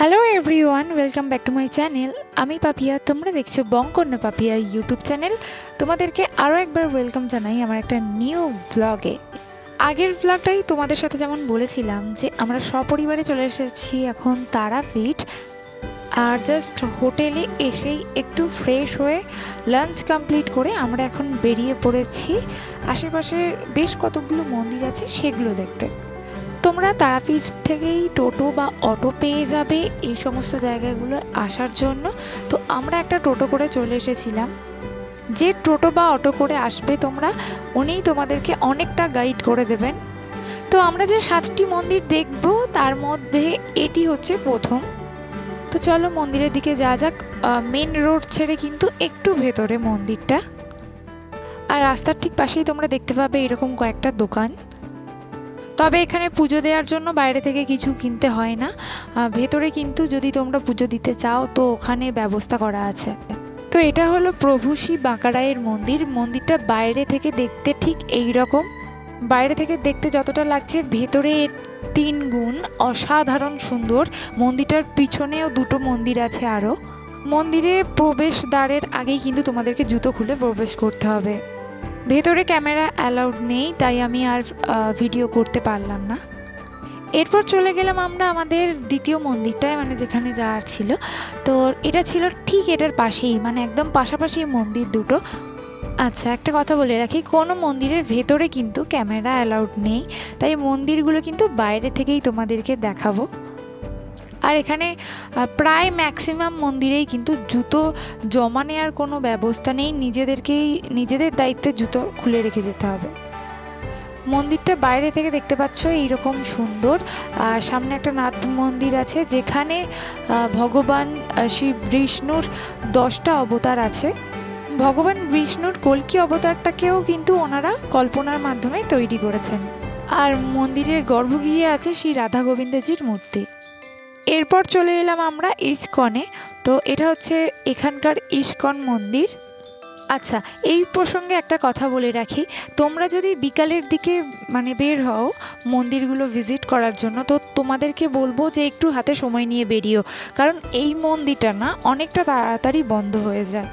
Hello everyone welcome back to my channel আমি পাপিয়া, তোমরা দেখছ বঙ্কন্যা পাপিয়া ইউটিউব চ্যানেল তোমাদেরকে আরও একবার ওয়েলকাম জানাই আমার একটা নিউ ভ্লগে আগের ভ্লগটাই তোমাদের সাথে যেমন বলেছিলাম যে, আমরা সপরিবারে চলে এসেছি এখন তারাপীঠ। আর জাস্ট হোটেলে এসেই একটু ফ্রেশ হয়ে লাঞ্চ কমপ্লিট করে আমরা এখন বেরিয়ে পড়েছি। আশেপাশে বেশ কতগুলো মন্দির আছে সেগুলো দেখতে। তোমরা তারাপীঠ থেকেই টোটো বা অটো পেয়ে যাবে এই সমস্ত জায়গাগুলো আসার জন্য। তো আমরা একটা টোটো করে চলে এসেছিলাম। যে টোটো বা অটো করে আসবে তোমরা, উনিই তোমাদেরকে অনেকটা গাইড করে দেবেন। তো আমরা যে সাতটি মন্দির দেখব, তার মধ্যে এটি হচ্ছে প্রথম। তো চলো মন্দিরের দিকে যা যাক। মেন রোড ছেড়ে কিন্তু একটু ভেতরে মন্দিরটা। আর রাস্তার ঠিক পাশেই তোমরা দেখতে পাবে এরকম কয়েকটা দোকান। তবে এখানে পুজো দেওয়ার জন্য বাইরে থেকে কিছু কিনতে হয় না। ভেতরে কিন্তু যদি তোমরা পুজো দিতে চাও, তো ওখানে ব্যবস্থা করা আছে। তো এটা হলো প্রভু শ্রী বাঁকারায়ের মন্দির। মন্দিরটা বাইরে থেকে দেখতে ঠিক এই রকম বাইরে থেকে দেখতে যতটা লাগছে, ভেতরে তিন গুণ অসাধারণ সুন্দর। মন্দিরটার পিছনেও দুটো মন্দির আছে আরও। মন্দিরের প্রবেশ দ্বারের আগেই কিন্তু তোমাদেরকে জুতো খুলে প্রবেশ করতে হবে। ভেতরে ক্যামেরা অ্যালাউড নেই, তাই আমি আর ভিডিও করতে পারলাম না। এরপর চলে গেলাম আমরা আমাদের দ্বিতীয় মন্দিরটায় মানে যেখানে যাওয়ার ছিল। তো এটা ছিল ঠিক এটার পাশেই মানে একদম পাশাপাশি মন্দির দুটো। আচ্ছা একটা কথা বলে রাখি, কোনো মন্দিরের ভেতরে কিন্তু ক্যামেরা অ্যালাউড নেই। তাই মন্দিরগুলো কিন্তু বাইরে থেকেই তোমাদেরকে দেখাবো। আর এখানে প্রায় ম্যাক্সিমাম মন্দিরেই কিন্তু জুতো জমা নেওয়ার কোনো ব্যবস্থা নেই। নিজেদেরকেই, নিজেদের দায়িত্বে জুতো খুলে রেখে যেতে হবে। মন্দিরটা বাইরে থেকে দেখতে পাচ্ছ, এইরকম সুন্দর। আর সামনে একটা নাথ মন্দির আছে, যেখানে ভগবান শ্রী বিষ্ণুর দশটা অবতার আছে। ভগবান বিষ্ণুর কল্কি অবতারটাকেও কিন্তু ওনারা কল্পনার মাধ্যমে তৈরি করেছেন। আর মন্দিরের গর্ভগৃহে আছে শ্রী রাধা গোবিন্দজির মূর্তি। এরপর চলে এলাম আমরা ইস্কনে। তো এটা হচ্ছে এখানকার ইস্কন মন্দির। আচ্ছা এই প্রসঙ্গে একটা কথা বলে রাখি। তোমরা যদি বিকালের দিকে মানে বের হও মন্দিরগুলো ভিজিট করার জন্য, তো তোমাদেরকে বলব যে একটু হাতে সময় নিয়ে বেরিও কারণ এই মন্দিরটা না অনেকটা তাড়াতাড়ি বন্ধ হয়ে যায়।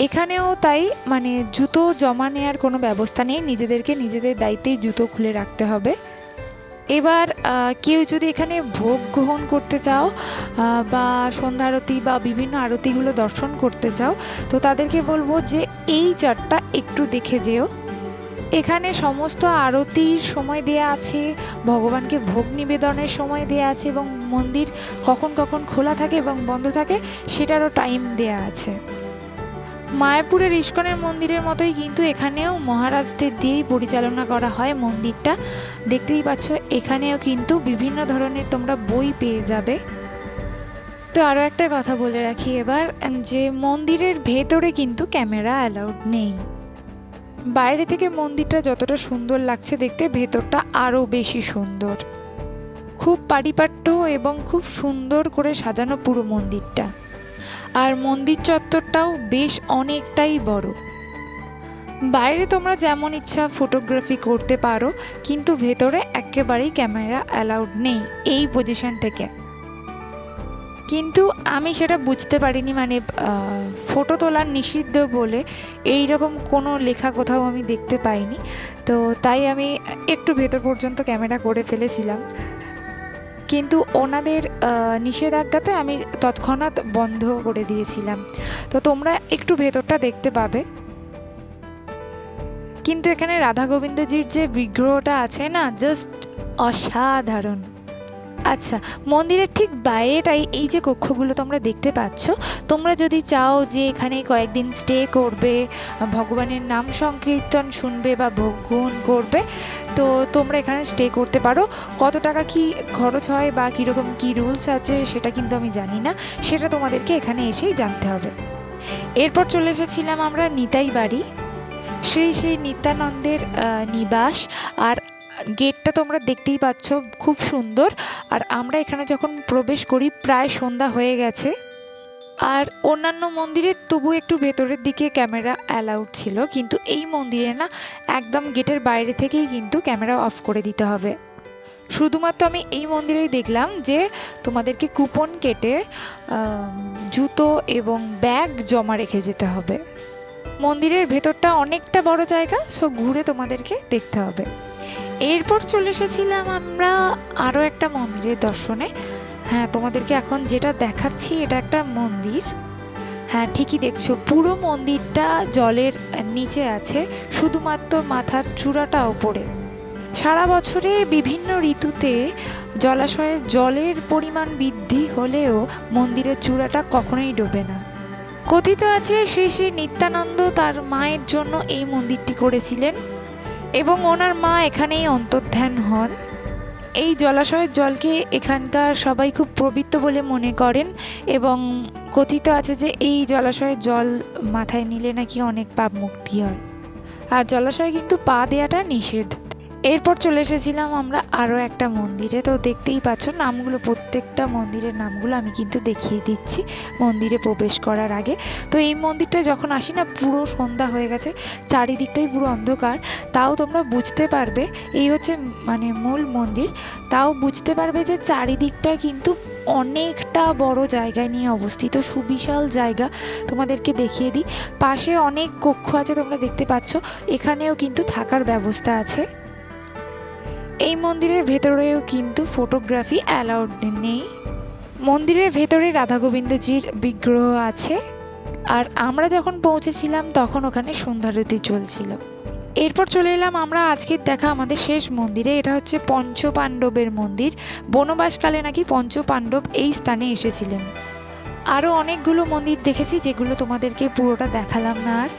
এখানেও তাই মানে জুতো জমা নেওয়ার কোনো ব্যবস্থা নেই। নিজেদেরকে নিজেদের দায়িত্বেই জুতো খুলে রাখতে হবে। এবার কেউ যদি এখানে ভোগ গ্রহণ করতে চাও বা সন্ধ্যা আরতি বা বিভিন্ন আরতিগুলো দর্শন করতে চাও, তো তাদেরকে বলব যে এই চারটা একটু দেখে যেও। এখানে সমস্ত আরতির সময় দেয়া আছে, ভগবানকে ভোগ নিবেদনের সময় দেয়া আছে এবং মন্দির কখন কখন খোলা থাকে এবং বন্ধ থাকে, সেটারও টাইম দেয়া আছে। মায়াপুরের ইস্কনের মন্দিরের মতোই কিন্তু এখানেও মহারাজদের দিয়েই পরিচালনা করা হয় মন্দিরটা। দেখতেই পাচ্ছ, এখানেও কিন্তু বিভিন্ন ধরনের তোমরা বই পেয়ে যাবে। তো আরও একটা কথা বলে রাখি এবার, যে মন্দিরের ভেতরে কিন্তু ক্যামেরা অ্যালাউড নেই। বাইরে থেকে মন্দিরটা যতটা সুন্দর লাগছে দেখতে, ভেতরটা আরও বেশি সুন্দর। খুব পারিপাট্য এবং খুব সুন্দর করে সাজানো পুরো মন্দিরটা। আর মন্দির চত্বরটাও বেশ অনেকটাই বড়। বাইরে তোমরা যেমন ইচ্ছা ফটোগ্রাফি করতে পারো, কিন্তু ভেতরে একেবারেই ক্যামেরা অ্যালাউড নেই এই পজিশন থেকে। কিন্তু আমি সেটা বুঝতে পারিনি মানে ফটো তোলা নিষিদ্ধ বলে এই রকম কোনো লেখা কোথাও আমি দেখতে পাইনি। তো তাই আমি একটু ভেতর পর্যন্ত ক্যামেরা করে ফেলেছিলাম। কিন্তু ওনাদের নিষেধাজ্ঞাতে আমি তৎক্ষণাৎ বন্ধ করে দিয়েছিলাম। তো তোমরা একটু ভেতরটা দেখতে পাবে। কিন্তু এখানে রাধা গোবিন্দজির যে বিগ্রহটা আছে না জাস্ট অসাধারণ। আচ্ছা মন্দিরের ঠিক বাইরেটাই এই যে কক্ষগুলো তোমরা দেখতে পাচ্ছ, তোমরা যদি চাও যে এখানে কয়েকদিন স্টে করবে, ভগবানের নাম সংকীর্তন শুনবে বা ভোগ গ্রহণ করবে, তো তোমরা এখানে স্টে করতে পারো। কত টাকা কি খরচ হয় বা কীরকম কী রুলস আছে সেটা কিন্তু আমি জানি না, সেটা তোমাদেরকে এখানে এসেই জানতে হবে। এরপর চলে এসেছিলাম আমরা নিতাই বাড়ি। শ্রী শ্রী নিত্যানন্দের নিবাস, আর গেটটা তোমরা দেখতেই পাচ্ছ, খুব সুন্দর। আর আমরা এখানে যখন প্রবেশ করি, প্রায় সন্ধ্যা হয়ে গেছে। আর অন্যান্য মন্দিরে তবু একটু ভেতরের দিকে ক্যামেরা অ্যালাউড ছিল, কিন্তু এই মন্দিরে না, একদম গেটের বাইরে থেকেই কিন্তু ক্যামেরা অফ করে দিতে হবে। শুধুমাত্র আমি এই মন্দিরেই দেখলাম যে, তোমাদেরকে কুপন কেটে জুতো এবং ব্যাগ জমা রেখে যেতে হবে। মন্দিরের ভেতরটা অনেকটা বড় জায়গা সো ঘুরে তোমাদেরকে দেখতে হবে। এরপর চলে এসেছিলাম আমরা আরও একটা মন্দিরের দর্শনে। হ্যাঁ তোমাদেরকে এখন যেটা দেখাচ্ছি এটা একটা মন্দির। হ্যাঁ ঠিকই দেখছ, পুরো মন্দিরটা জলের নিচে আছে, শুধুমাত্র মাথার চূড়াটা ওপরে। সারা বছরে বিভিন্ন ঋতুতে জলাশয়ের জলের পরিমাণ বৃদ্ধি হলেও মন্দিরের চূড়াটা কখনোই ডোবে না। কথিত আছে শ্রী শ্রী নিত্যানন্দ তার মায়ের জন্য এই মন্দিরটি করেছিলেন। এবং ওনার মা এখানেই অন্তর্ধান হন। এই জলাশয়ের জলকে এখানকার সবাই খুব পবিত্র বলে মনে করেন এবং কথিত আছে যে এই জলাশয়ের জল মাথায় নিলে নাকি অনেক পাপ মুক্তি হয়। আর জলাশয়ে কিন্তু পা দেওয়াটা নিষেধ। এরপর চলে এসেছিলাম আমরা আরও একটা মন্দিরে। তো দেখতেই পাচ্ছ, নামগুলো, প্রত্যেকটা মন্দিরের নামগুলো আমি কিন্তু দেখিয়ে দিচ্ছি মন্দিরে প্রবেশ করার আগে। তো এই মন্দিরটা যখন আসি না, পুরো সন্ধ্যা হয়ে গেছে, চারিদিকটাই পুরো অন্ধকার। তাও তোমরা বুঝতে পারবে, এই হচ্ছে মানে মূল মন্দির। তাও বুঝতে পারবে যে চারিদিকটা কিন্তু অনেকটা বড় জায়গায় নিয়ে অবস্থিত, সুবিশাল জায়গা। তোমাদেরকে দেখিয়ে দিই, পাশে অনেক কক্ষ আছে, তোমরা দেখতে পাচ্ছ। এখানেও কিন্তু থাকার ব্যবস্থা আছে। এই মন্দিরের ভেতরেও কিন্তু ফটোগ্রাফি অ্যালাউড নেই। মন্দিরের ভেতরে রাধা গোবিন্দজির বিগ্রহ আছে, আর আমরা যখন পৌঁছেছিলাম তখন ওখানে সন্ধ্যারতি চলছিল। এরপর চলে এলাম আমরা আজকের দেখা আমাদের শেষ মন্দিরে, এটা হচ্ছে পঞ্চ পাণ্ডবের মন্দির। বনবাসকালে নাকি পঞ্চ পাণ্ডব এই স্থানে এসেছিলেন। আরও অনেকগুলো মন্দির দেখেছি যেগুলো তোমাদেরকে পুরোটা দেখালাম না আর।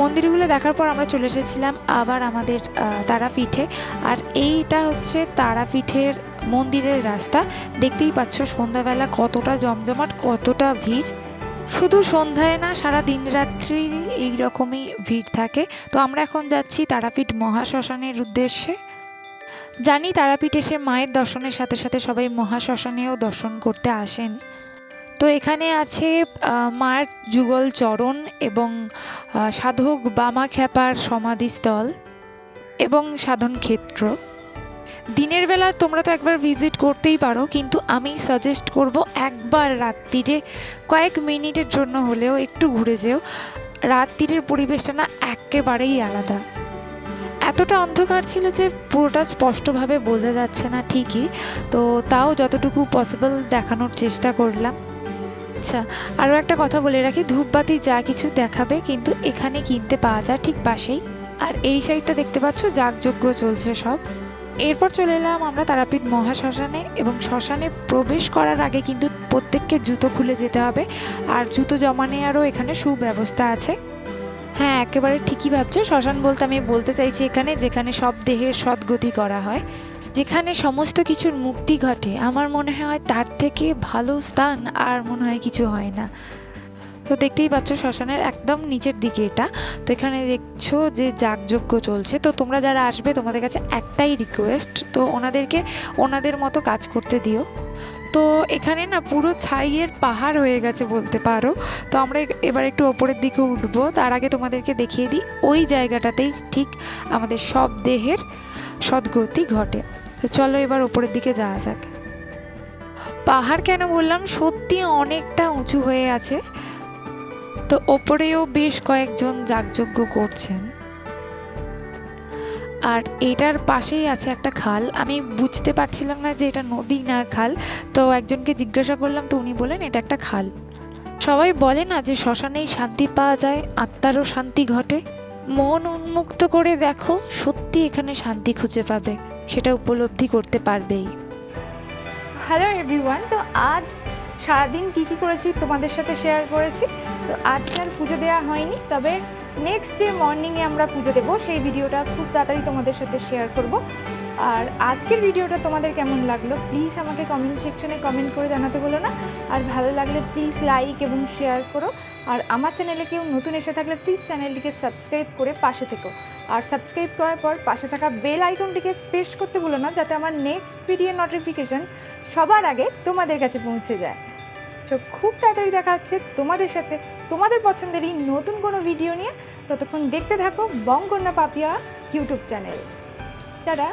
মন্দিরগুলো দেখার পর আমরা চলে এসেছিলাম আবার আমাদের তারাপীঠে। আর এইটা হচ্ছে তারাপীঠের মন্দিরের রাস্তা। দেখতেই পাচ্ছ সন্ধ্যাবেলা কতটা জমজমাট, কতটা ভিড়। শুধু সন্ধ্যায় না, সারা দিন রাত্রি এই রকমই ভিড় থাকে। তো আমরা এখন যাচ্ছি তারাপীঠ মহাশ্মশানের উদ্দেশ্যে। জানি তারাপীঠ এসে মায়ের দর্শনের সাথে সাথে সবাই মহাশ্মশানেও দর্শন করতে আসেন। তো এখানে আছে মায়ের যুগল চরণ এবং সাধক বামা খ্যাপার সমাধিস্থল এবং সাধন ক্ষেত্র। দিনের বেলা তোমরা তো একবার ভিজিট করতেই পারো, কিন্তু আমি সাজেস্ট করব একবার রাত্রিরে কয়েক মিনিটের জন্য হলেও একটু ঘুরে যেও। রাত্রিরের পরিবেশটা না একেবারেই আলাদা। এতটা অন্ধকার ছিল যে পুরোটা স্পষ্টভাবে বোঝা যাচ্ছে না ঠিকই। তো তাও যতটুকু পসিবল দেখানোর চেষ্টা করলাম। আচ্ছা আরও একটা কথা বলে রাখি, ধূপবাতি যা কিছু দেখাবে কিন্তু এখানে কিনতে পাওয়া যায় ঠিক পাশেই। আর এই সাইডটা দেখতে পাচ্ছ, যাগযজ্ঞ চলছে সব। এরপর চলে এলাম আমরা তারাপীঠ মহাশ্মশানে এবং শ্মশানে প্রবেশ করার আগে কিন্তু প্রত্যেককে জুতো খুলে যেতে হবে। আর জুতো জমা নেওয়ারও এখানে সুব্যবস্থা আছে। হ্যাঁ একেবারে ঠিকই ভাবছ। শ্মশান বলতে আমি বলতে চাইছি এখানে যেখানে সব দেহের সদ্গতি করা হয়। যেখানে সমস্ত কিছুর মুক্তি ঘটে, আমার মনে হয় তার থেকে ভালো স্থান আর মনে হয় কিছু হয় না। তো দেখতেই পাচ্ছ শ্মশানের একদম নিচের দিকে এটা। তো এখানে দেখছ যে যাগযজ্ঞ চলছে। তো তোমরা যারা আসবে, তোমাদের কাছে একটাই রিকোয়েস্ট তো ওনাদেরকে ওনাদের মতো কাজ করতে দিও। তো এখানে না পুরো ছাইয়ের পাহাড় হয়ে গেছে বলতে পারো। তো আমরা এবার একটু ওপরের দিকে উঠবো। তার আগে তোমাদেরকে দেখিয়ে দিই, ওই জায়গাটাতেই ঠিক আমাদের সব দেহের সদ্গতি ঘটে। তো চলো এবার ওপরের দিকে যাওয়া যাক। পাহাড় কেন বললাম? সত্যি অনেকটা উঁচু হয়ে আছে। তো ওপরেও বেশ কয়েকজন যাগযজ্ঞ করছেন। আর এটার পাশেই আছে একটা খাল। আমি বুঝতে পারছিলাম না যে এটা নদী না খাল। তো একজনকে জিজ্ঞাসা করলাম, তো উনি বলেন এটা একটা খাল। সবাই বলে না যে শ্মশানেই শান্তি পাওয়া যায়, আত্মারও শান্তি ঘটে। মন উন্মুক্ত করে দেখো, সত্যি এখানে শান্তি খুঁজে পাবে। সেটা উপলব্ধি করতে পারবেই। হ্যালো এভরিওয়ান তো আজ সারাদিন কী কী করেছি তোমাদের সাথে শেয়ার করেছি? তো আজকে আর পুজো দেওয়া হয়নি, তবে নেক্সট ডে মর্নিংয়ে আমরা পুজো দেবো। সেই ভিডিওটা খুব তাড়াতাড়ি তোমাদের সাথে শেয়ার করব। আর আজকের ভিডিওটা তোমাদের কেমন লাগল? প্লিজ আমাকে কমেন্ট সেকশনে কমেন্ট করে জানাতে বলো না। আর ভালো লাগলে প্লিজ লাইক এবং শেয়ার করো। আর আমার চ্যানেলে কেউ নতুন এসে থাকলে প্লিজ চ্যানেলটিকে সাবস্ক্রাইব করে পাশে থেকো। আর সাবস্ক্রাইব করার পর পাশে থাকা বেল আইকনটিকে স্পেস করতে ভুলো না, যাতে আমার নেক্সট ভিডিও নোটিফিকেশন সবার আগে তোমাদের কাছে পৌঁছে যায়। তো খুব তাড়াতাড়ি দেখা হচ্ছে তোমাদের সাথে তোমাদের পছন্দেরই নতুন কোনো ভিডিও নিয়ে। ততক্ষণ দেখতে থাকো বঙ্গকন্যা পাপিয়া ইউটিউব চ্যানেল তারা